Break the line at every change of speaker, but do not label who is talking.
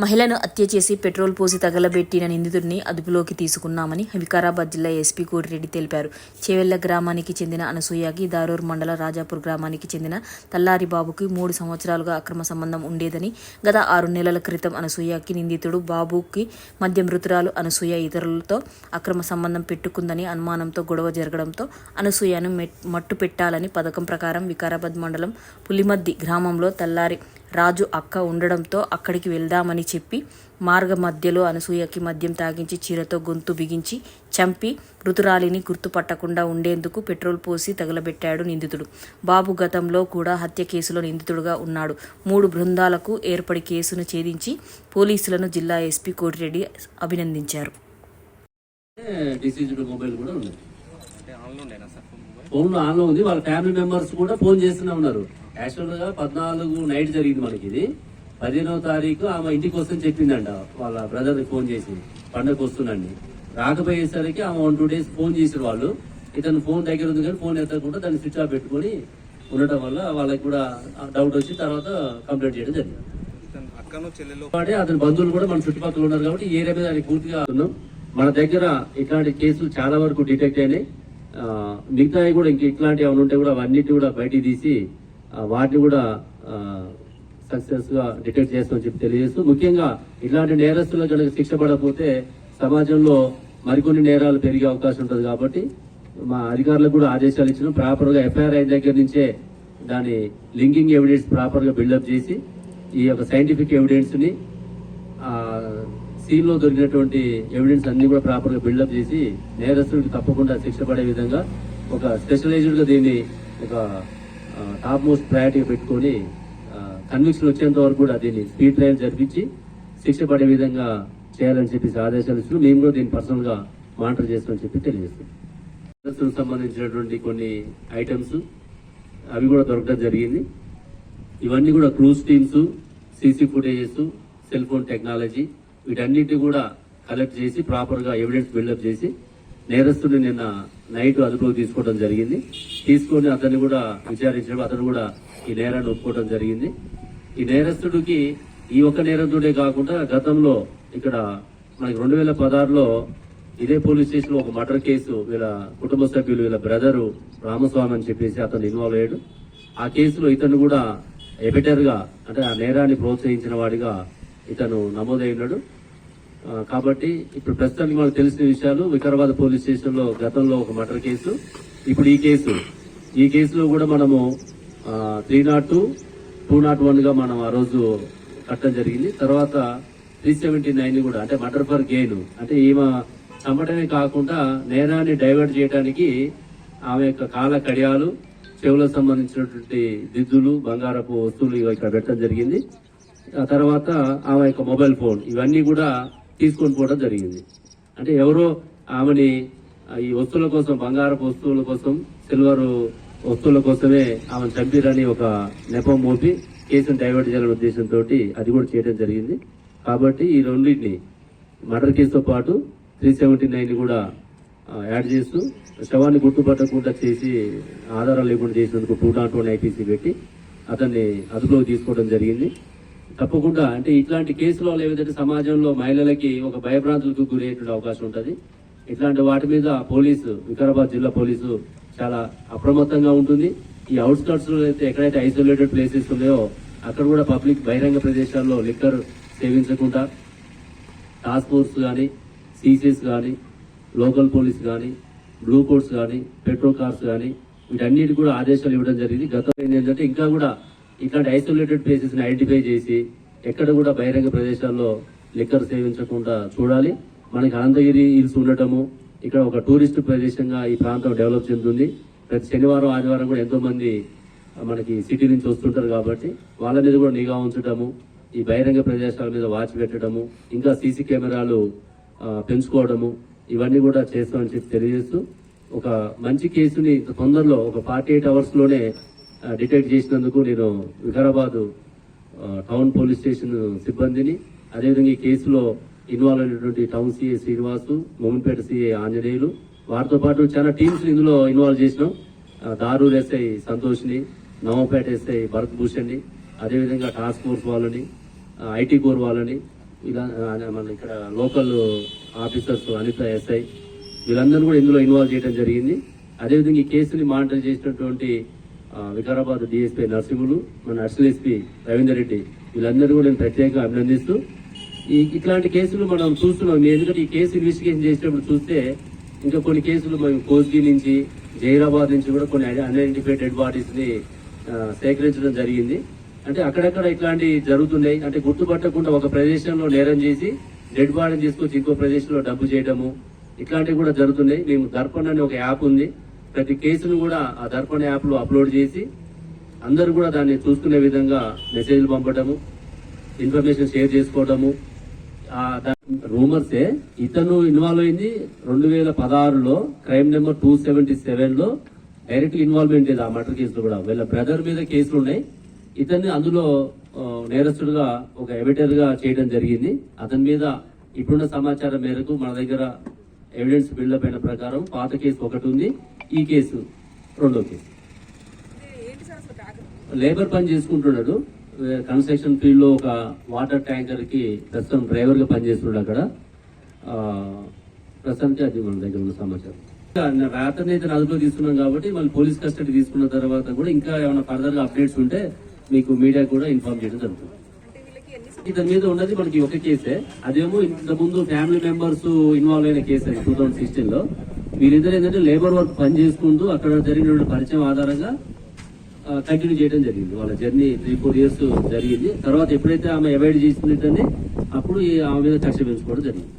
మహిళను హత్య చేసి పెట్రోల్ పోసి తగలబెట్టిన నిందితుడిని అదుపులోకి తీసుకున్నామని వికారాబాద్ జిల్లా ఎస్పీ కోటిరెడ్డి తెలిపారు. చేవెళ్ళ గ్రామానికి చెందిన అనసూయకి దారూర్ మండల రాజాపూర్ గ్రామానికి చెందిన తల్లారి బాబుకి మూడు సంవత్సరాలుగా అక్రమ సంబంధం ఉండేదని గత ఆరు నెలల క్రితం అనసూయకి నిందితుడు బాబుకి మధ్య మృతురాలు అనసూయ ఇతరులతో అక్రమ సంబంధం పెట్టుకుందని అనుమానంతో గొడవ జరగడంతో అనసూయను మెట్- మట్టు పెట్టాలని పథకం ప్రకారం వికారాబాద్ మండలం పులిమద్ది గ్రామంలో తల్లారి రాజు అక్క ఉండడంతో అక్కడికి వెళ్దామని చెప్పి మార్గ మధ్యలో అనసూయకి మద్యం తాగించి చీరతో గొంతు బిగించి చంపి మృతురాలిని గుర్తుపట్టకుండా ఉండేందుకు పెట్రోల్ పోసి తగలబెట్టాడు నిందితుడు. బాబు గతంలో కూడా హత్య కేసులో నిందితుడుగా ఉన్నాడు. మూడు బృందాలకు ఏర్పడి కేసును ఛేదించి పోలీసులను జిల్లా ఎస్పీ కోటిరెడ్డి అభినందించారు.
డిసీజ్డ్ మొబైల్ కూడా ఉంది.
అంటే ఆన్లో ఉండేనా సార్? ఫోన్ మొబైల్
ఫోన్లో ఆన్లో ఉంది. వాళ్ళ ఫ్యామిలీ మెంబర్స్ కూడా ఫోన్ చేస్తూనే ఉన్నారు. యాక్చువల్గా పద్నాలుగు నైట్ జరిగింది మనకి ఇది. పదిహేనవ తారీఖు ఆమె ఇంటికి వస్తుందని చెప్పిందంట. వాళ్ళ బ్రదర్ ఫోన్ చేసి పండగకు వస్తున్నాండి రాకపోయేసరికి ఆమె వన్ టూ డేస్ ఫోన్ చేసారు వాళ్ళు. ఇతను ఫోన్ దగ్గర ఉంది కానీ ఫోన్ ఎత్తకుండా దాన్ని స్విచ్ ఆఫ్ పెట్టుకొని ఉండటం వల్ల వాళ్ళకి కూడా డౌట్ వచ్చి తర్వాత కంప్లైంట్ చేయడం జరిగింది. కాబట్టి అతని బంధువులు కూడా మన చుట్టుపక్కల ఉన్నారు కాబట్టి ఈ ఏరియా మీద పూర్తిగా ఉన్నాం. మన దగ్గర ఇట్లాంటి కేసులు చాలా వరకు డిటెక్ట్ అయినాయి. ఆ, మిగతావి కూడా ఇంక ఇట్లాంటివి ఏమైనా ఉంటే కూడా అవన్నిటి కూడా బయటికి తీసి వాటిని కూడా సక్సెస్గా డిటెక్ట్ చేస్తామని చెప్పి తెలియజేస్తూ ముఖ్యంగా ఇలాంటి నేరస్తులు కనుక శిక్ష పడకపోతే సమాజంలో మరికొన్ని నేరాలు పెరిగే అవకాశం ఉంటుంది కాబట్టి మా అధికారులకు కూడా ఆదేశాలు ఇచ్చినాం. ప్రాపర్గా ఎఫ్ఐఆర్ అయిన దగ్గర నుంచే దాని లింకింగ్ ఎవిడెన్స్ ప్రాపర్గా బిల్డప్ చేసి ఈ యొక్క సైంటిఫిక్ ఎవిడెన్స్ని సీన్లో దొరికినటువంటి ఎవిడెన్స్ అన్ని కూడా ప్రాపర్గా బిల్డప్ చేసి నేరస్తుడికి తప్పకుండా శిక్ష పడే విధంగా ఒక స్పెషలైజ్డ్గా దీన్ని ఒక టాప్ మోస్ట్ ప్రయారిటీ పెట్టుకొని కన్విక్షన్ వచ్చేంత వరకు కూడా దీన్ని స్పీడ్ ట్రయల్ జరిపించి శిక్ష పడే విధంగా చేయాలని చెప్పేసి ఆదేశాలు ఇస్తున్నాం మేము కూడా దీన్ని పర్సనల్గా మానిటర్ చేస్తామని చెప్పి తెలియజేస్తాం సంబంధించినటువంటి కొన్ని ఐటమ్స్ అవి కూడా దొరకడం జరిగింది. ఇవన్నీ కూడా clues teams CC footages cell phone technology వీటన్నిటి కూడా కలెక్ట్ చేసి ప్రాపర్గా ఎవిడెన్స్ బిల్డప్ చేసి నేరస్తుడిని నిన్న నైట్ అదుపులోకి తీసుకోవడం జరిగింది. తీసుకొని అతన్ని కూడా విచారించడం అతను కూడా ఈ నేరాన్ని ఒప్పుకోవడం జరిగింది. ఈ నేరస్తుడికి ఈ ఒక్క నేరస్తుడే కాకుండా గతంలో ఇక్కడ మనకి రెండు వేల పదహారులో ఇదే పోలీస్ స్టేషన్లో ఒక మర్డర్ కేసు వీళ్ళ కుటుంబ సభ్యులు వీళ్ళ బ్రదరు రామస్వామి అని చెప్పేసి అతను ఇన్వాల్వ్ అయ్యాడు. ఆ కేసులో ఇతను కూడా ఎబిటర్గా అంటే ఆ నేరాన్ని ప్రోత్సహించిన వాడిగా ఇతను నమోదైనాడు కాబట్టి ఇప్పుడు ప్రస్తుతానికి మనకు తెలిసిన విషయాలు వికారాబాద్ పోలీస్ స్టేషన్లో గతంలో ఒక మర్డర్ కేసు ఇప్పుడు ఈ కేసు. ఈ కేసులో కూడా మనము three not two two not వన్గా మనం ఆ రోజు కట్టడం జరిగింది. తర్వాత త్రీ సెవెంటీ నైన్ కూడా అంటే మర్డర్ ఫర్ గెయిన్ అంటే ఈమె చంపటమే కాకుండా నేరాన్ని డైవర్ట్ చేయడానికి ఆమె యొక్క కాల కడియాలు చెవులకు సంబంధించినటువంటి దిద్దులు బంగారపు వస్తువులు ఇవి ఇక్కడ పెట్టడం జరిగింది. ఆ తర్వాత ఆమె యొక్క మొబైల్ ఫోన్ ఇవన్నీ కూడా తీసుకొని పోవడం జరిగింది. అంటే ఎవరో ఆమెని ఈ వస్తువుల కోసం బంగారపు వస్తువుల కోసం సిల్వర్ వస్తువుల కోసమే ఆమెను చంపిరని ఒక నెపం మోపి కేసును డైవర్ట్ చేయాలనే ఉద్దేశంతో అది కూడా చేయడం జరిగింది. కాబట్టి ఈ రెండింటిని మర్డర్ కేసుతో పాటు త్రీ సెవెంటీ నైన్ కూడా యాడ్ చేస్తూ శవాన్ని గుర్తుపట్టకుండా చేసి ఆధారాలు లేకుండా చేసినందుకు టూ నాట్ వన్ ఐపీసీ పెట్టి అతన్ని అదుపులోకి తీసుకోవడం జరిగింది. తప్పకుండా. అంటే ఇట్లాంటి కేసులో ఏదైతే సమాజంలో మహిళలకి ఒక భయభ్రాంతులకు గురయ్యేటువంటి అవకాశం ఉంటుంది. ఇట్లాంటి వాటి మీద పోలీసు వికారాబాద్ జిల్లా పోలీసు చాలా అప్రమత్తంగా ఉంటుంది. ఈ అవుట్స్కట్స్లో అయితే ఎక్కడైతే ఐసోలేటెడ్ ప్లేసెస్ ఉన్నాయో అక్కడ కూడా పబ్లిక్ బహిరంగ ప్రదేశాల్లో లిక్కర్ సేవించకుండా టాస్క్ ఫోర్స్ కానీ సీసీస్ కానీ లోకల్ పోలీస్ కానీ బ్లూ కోట్స్ కానీ పెట్రోల్ కార్స్ కానీ వీటన్నిటి కూడా ఆదేశాలు ఇవ్వడం జరిగింది. గతంలో ఏంటంటే ఇంకా కూడా ఇట్లాంటి ఐసోలేటెడ్ ప్లేసెస్ని ఐడెంటిఫై చేసి ఎక్కడ కూడా బహిరంగ ప్రదేశాల్లో లిక్కర్ సేవించకుండా చూడాలి. మనకి అనంతగిరి హిల్స్ ఉండటము ఇక్కడ ఒక టూరిస్ట్ ప్రదేశంగా ఈ ప్రాంతం డెవలప్ చెందుతుంది. ప్రతి శనివారం ఆదివారం కూడా ఎంతో మంది మనకి సిటీ నుంచి వస్తుంటారు కాబట్టి వాళ్ళ మీద కూడా నిఘా ఉంచడము ఈ బహిరంగ ప్రదేశాల మీద వాచ్ పెట్టడము ఇంకా సీసీ కెమెరాలు పెంచుకోవడము ఇవన్నీ కూడా చేస్తామని చెప్పి తెలియజేస్తూ ఒక మంచి కేసుని తొందరలో ఒక ఫార్టీ ఎయిట్ అవర్స్లోనే డిటెక్ట్ చేసినందుకు నేను వికారాబాద్ టౌన్ పోలీస్ స్టేషన్ సిబ్బందిని అదేవిధంగా ఈ కేసులో ఇన్వాల్వ్ అయినటువంటి town CA Srinivasu Momanpet CA Anjaneyulu వారితో పాటు చాలా టీమ్స్ ఇందులో ఇన్వాల్వ్ చేసినాం. దారూర్ ఎస్ఐ సంతోష్ని నవంపేట ఎస్ఐ భరత్ భూషణ్ని అదేవిధంగా టాస్క్ ఫోర్స్ వాళ్ళని ఐటీ కోర్ వాళ్ళని ఇలా మన ఇక్కడ లోకల్ ఆఫీసర్స్ అనిత ఎస్ఐ వీళ్ళందరూ కూడా ఇందులో ఇన్వాల్వ్ చేయడం జరిగింది. అదేవిధంగా ఈ కేసుని మానిటర్ చేసినటువంటి వికారాబాద్ డిఎస్పీ నరసింహులు మన అడిషనల్ ఎస్పీ రవీందర్ రెడ్డి వీళ్ళందరూ కూడా నేను ప్రత్యేకంగా అభినందిస్తూ ఈ ఇట్లాంటి కేసులు మనం చూస్తున్నాం. ఎందుకంటే ఈ కేసు ఇన్వెస్టిగేషన్ చేసినప్పుడు చూస్తే ఇంకా కొన్ని కేసులు మేము కోస్గి నుంచి జైరాబాద్ నుంచి కూడా కొన్ని అన్ఐడెంటిఫైడ్ బాడీస్ని సేకరించడం జరిగింది. అంటే అక్కడక్కడ ఇట్లాంటి జరుగుతున్నాయి. అంటే గుర్తుపట్టకుండా ఒక ప్రదేశంలో నేరం చేసి డెడ్ బాడీని తీసుకొచ్చి ఇంకో ప్రదేశంలో డబ్బు చేయడము ఇట్లాంటివి కూడా జరుగుతున్నాయి. మేము దర్పణ్ అనే ఒక యాప్ ఉంది. ప్రతి కేసును కూడా ఆ దర్పణ యాప్లో అప్లోడ్ చేసి అందరూ కూడా దాన్ని చూసుకునే విధంగా మెసేజ్లు పంపడము ఇన్ఫర్మేషన్ షేర్ చేసుకోవడము రూమర్సే ఇతను ఇన్వాల్వ్ అయింది రెండు వేల పదహారులో క్రైమ్ నెంబర్ టూ సెవెంటీ సెవెన్లో డైరెక్ట్ ఇన్వాల్వ్మెంట్ లేదు ఆ మర్డర్ కేసులో కూడా. వీళ్ళ బ్రదర్ మీద కేసులు ఉన్నాయి. ఇతన్ని అందులో నేరస్తుడుగా ఒక ఎవిటర్గా చేయడం జరిగింది. అతని మీద ఇప్పుడున్న సమాచారం మేరకు మన దగ్గర ఎవిడెన్స్ బిల్డప్ అయిన ప్రకారం పాత కేసు ఒకటి ఉంది. ఈ కేసు రెండో కేసు. లేబర్ పని చేసుకుంటున్నాడు. కన్స్ట్రక్షన్ ఫీల్డ్లో ఒక వాటర్ ట్యాంకర్కి ప్రస్తుతం డ్రైవర్గా పనిచేస్తున్నాడు అక్కడ. ప్రస్తుతానికి అది మన దగ్గర ఉన్న సమాచారం. రాత్రి అయితే అదుపులో తీసుకున్నాం కాబట్టి మళ్ళీ పోలీస్ కస్టడీ తీసుకున్న తర్వాత కూడా ఇంకా ఏమైనా ఫర్దర్గా అప్డేట్స్ ఉంటే మీకు మీడియా కూడా ఇన్ఫార్మ్ చేయడం జరుగుతుంది. ఇతని మీద ఉన్నది మనకి ఒక కేసే. అదేమో ఇంత ముందు ఫ్యామిలీ మెంబర్స్ ఇన్వాల్వ్ అయిన కేసు టూ థౌసండ్ సిక్స్టీన్లో వీరిద్దరు ఏంటంటే లేబర్ వర్క్ పని చేసుకుంటూ అక్కడ జరిగిన పరిచయం ఆధారంగా కంటిన్యూ చేయడం జరిగింది. వాళ్ళ జర్నీ త్రీ ఫోర్ ఇయర్స్ జరిగింది. తర్వాత ఎప్పుడైతే ఆమె అవాయిడ్ చేసింది అప్పుడు ఆమె మీద కక్ష పెంచుకోవడం జరిగింది.